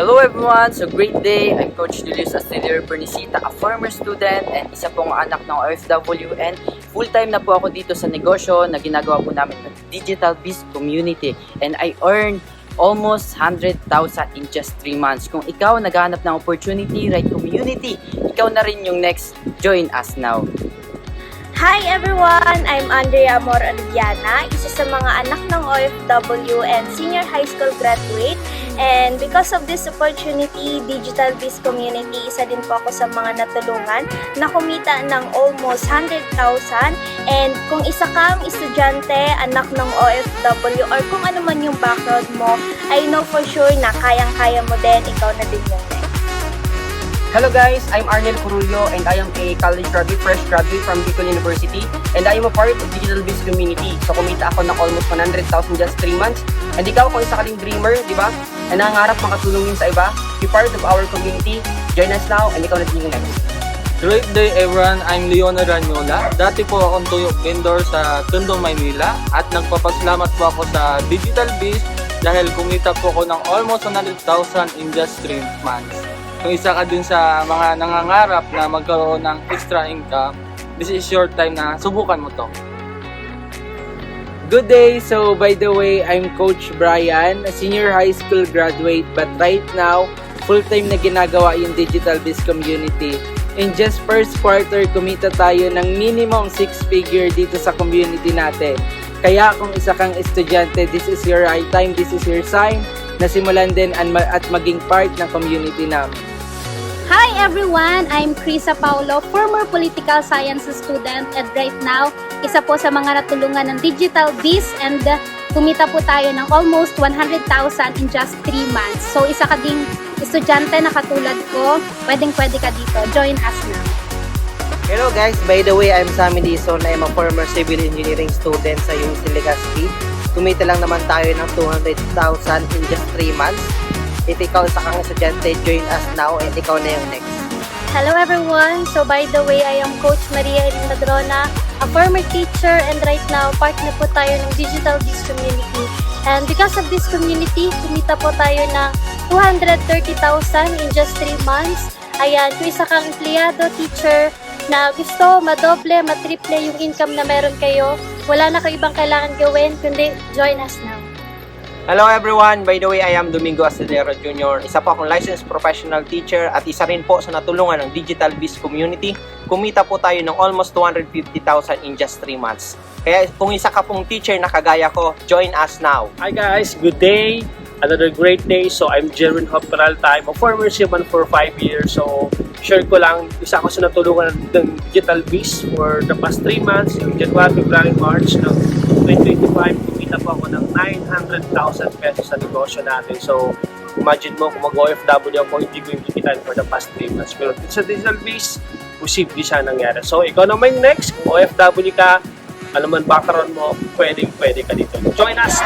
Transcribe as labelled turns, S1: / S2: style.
S1: Hello everyone! So great day! I'm Coach Julius Astelier Pernicita, a former student and isa pong anak ng OFW and full-time na po ako dito sa negosyo na ginagawa po namin ng Digital Biz Community and I earn almost 100,000 in just 3 months. Kung ikaw naghahanap ng opportunity, right community, ikaw na rin yung next. Join us now!
S2: Hi everyone! I'm Andrea Amor Aliviana, isa sa mga anak ng OFW and senior high school graduate. And because of this opportunity, Digital Biz Community, isa din po ako sa mga natulungan na kumita ng almost 100,000. And kung isa kang estudyante, anak ng OFW, or kung ano man yung background mo, I know for sure na kayang-kaya mo din, ikaw na din yung next.
S3: Hello guys, I'm Arnel Curullo and I am a college graduate, fresh graduate from Bicol University and I am a part of Digital Biz Community. So kumita ako ng almost 100,000 just 3 months. And ikaw kung isa ka ding dreamer, di ba? Na nangarap makatulong din sa iba, be part of our community. Join us now and ikaw na yung next.
S4: Great day everyone, I'm Leona Ranyola. Dati po akong tuyok vendor sa Tondo, Maynila at nagpapasalamat po ako sa Digital Biz dahil kumita po ako ng almost 100,000 in just 3 months. Kung isa ka dun sa mga nangangarap na magkaroon ng extra income, this is your time na subukan mo to.
S5: Good day! So, by the way, I'm Coach Brian, a senior high school graduate, but right now, full-time na ginagawa yung Digital Biz Community. In just first quarter, kumita tayo ng minimum six-figure dito sa community natin. Kaya kung isa kang estudyante, this is your right time, this is your sign na simulan din at maging part ng community namin.
S6: Hi everyone! I'm Krisa Paulo, former political sciences student and right now, isa po sa mga natulungan ng Digital Biz and kumita po tayo ng almost 100,000 in just 3 months. So isa ka ding estudyante na katulad ko, pwedeng pwede ka dito. Join us now.
S7: Hello guys, by the way, I'm Sammy Dizon. I'm a former civil engineering student sa UC Legazpi. Kumita lang naman tayo ng 200,000 in just 3 months. If ikaw isa kang estudyante, join us now and ikaw na yung next.
S2: Hello everyone! So by the way, I am Coach Maria Elena Drona, a former teacher and right now part na po tayo ng Digital Biz Community. And because of this community, kumita po tayo ng 230,000 in just 3 months. Ayan, kung isa kang empleyado, teacher, na gusto madoble, matriple yung income na meron kayo, wala na kayo ibang kailangan gawin, kundi join us now.
S3: Hello everyone! By the way, I am Domingo Astillero Jr. Isa po akong licensed professional teacher at isa rin po sa natulungan ng Digital Biz Community. Kumita po tayo ng almost 250,000 in just 3 months. Kaya kung isa ka pong teacher na kagaya ko, join us now.
S8: Hi guys, good day. Another great day. So I'm Jerwin Hop Peralta. I'm a former seaman for 5 years. So share ko lang, isa ako sa natulungan ng Digital Biz for the past 3 months. Yung January, February, March ng 2025, kumita po ako ng 900,000 pesos sa negosyo natin. So imagine mo kung mag-OFW ako, hindi ko yung kikitain for the past 3 months. Pero sa Digital Biz, posible siya nangyari. So ikaw naman next, kung OFW ka, ano man background mo, pwedeng pwede ka dito. Join us!